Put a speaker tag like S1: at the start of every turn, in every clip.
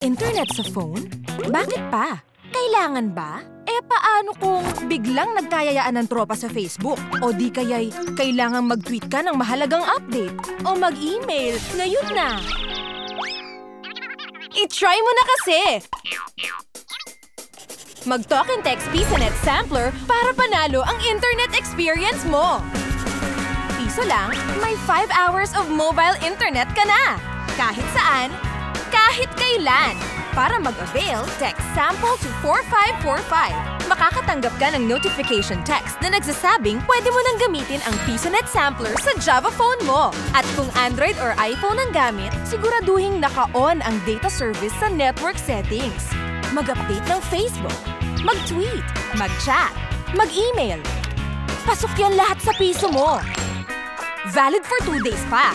S1: Internet sa phone? Bakit pa? Kailangan ba? Eh paano kung biglang nagkayayaan ng tropa sa Facebook? O di kaya'y kailangang mag-tweet ka ng mahalagang update? O mag-email? Ngayon na! I-try mo na kasi! Mag-talk and text PisaNet Sampler para panalo ang internet experience mo! Piso lang, may 5 hours of mobile internet ka na! Kahit saan, kahit kailan. Para mag-avail, text sample to 4545. Makakatanggap ka ng notification text na nagsasabing pwede mo nang gamitin ang PisoNet Sampler sa Java phone mo. At kung Android or iPhone ang gamit, siguraduhin naka-on ang data service sa network settings. Mag-update ng Facebook, mag-tweet, mag-chat, mag-email. Pasok yan lahat sa piso mo. Valid for 2 days pa.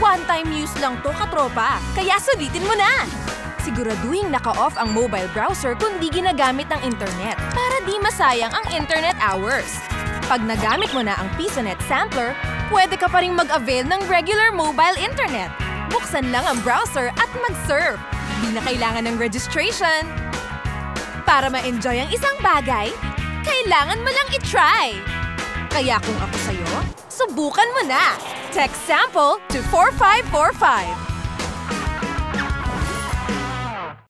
S1: One-time use lang to, katropa. Kaya sulitin mo na! Siguraduhin naka-off ang mobile browser kung di ginagamit ng internet para di masayang ang internet hours. Pag nagamit mo na ang PisoNet Sampler, pwede ka pa rin mag-avail ng regular mobile internet. Buksan lang ang browser at mag-surf. Di na kailangan ng registration. Para ma-enjoy ang isang bagay, kailangan mo lang i-try. Kaya kung ako sa'yo, subukan mo na! Text sample to 4545.